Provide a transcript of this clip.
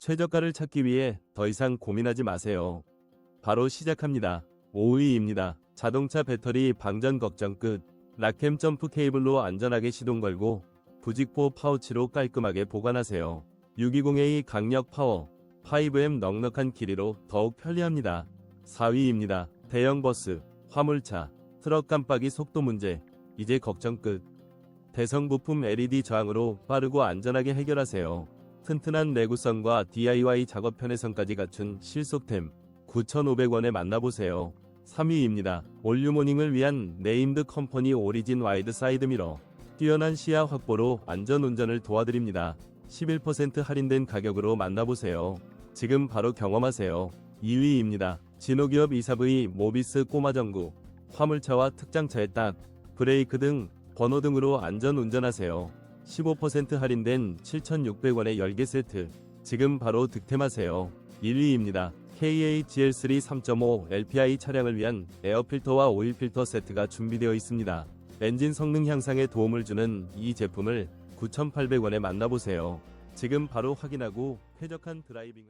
최저가를 찾기 위해 더 이상 고민하지 마세요. 바로 시작합니다. 5위입니다. 자동차 배터리 방전 걱정 끝. 락캠 점프 케이블로 안전하게 시동 걸고 부직포 파우치로 깔끔하게 보관하세요. 620A 강력 파워 5M 넉넉한 길이로 더욱 편리합니다. 4위입니다. 대형 버스, 화물차, 트럭 깜빡이 속도 문제. 이제 걱정 끝. 대성 부품 LED 저항으로 빠르고 안전하게 해결하세요. 튼튼한 내구성과 DIY 작업 편의성까지 갖춘 실속템 9,500원에 만나보세요. 3위입니다. 올유모닝을 위한 네임드 컴퍼니 오리진 와이드 사이드 미러. 뛰어난 시야 확보로 안전 운전을 도와드립니다. 11% 할인된 가격으로 만나보세요. 지금 바로 경험하세요. 2위입니다. 진호기업 24V 모비스 꼬마전구. 화물차와 특장차에 딱, 브레이크 등 번호 등으로 안전 운전하세요. 15% 할인된 7,600원의 열개 세트. 지금 바로 득템하세요. 1위입니다. KAGL3 3.5 LPI 차량을 위한 에어필터와 오일 필터 세트가 준비되어 있습니다. 엔진 성능 향상에 도움을 주는 이 제품을 9,800원에 만나보세요. 지금 바로 확인하고 쾌적한 드라이빙을